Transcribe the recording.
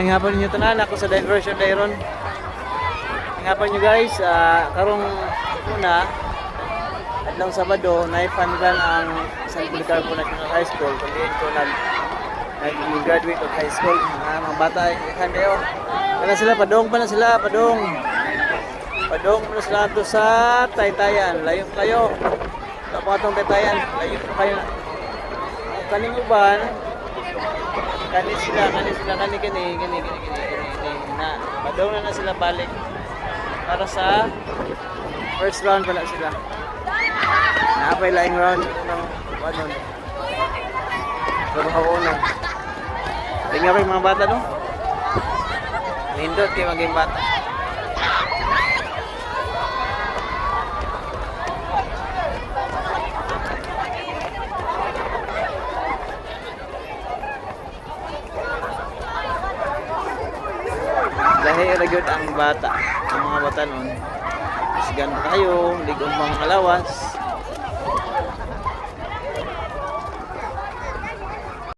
Ay nga po ninyo tanan ako sa diversion dayron. Ay nga po nyo guys, ah, karong una adlang Sabado naipandan ang San Policarpo National High School kung diin ko nag nag-graduate of high school mga mga bata kan dayo. Kana sila padong pa na sila padong. Padong pa na sila to sa Taytayan. Layo kayo. Tapos atong Taytayan, layo kayo. Kaning uban, kani sila, kani sila, kani kani, kani, kani, kani, kani, na, padong na na sila balik para sa first round pala sila. Napay laing round ano ni. Trabaho unang. Tingnan ko yung mga bata no. Nindot kayo maging bata. Dahil ragyod ang bata, ang mga bata nun. Sigan kayo, ligong mga kalawas.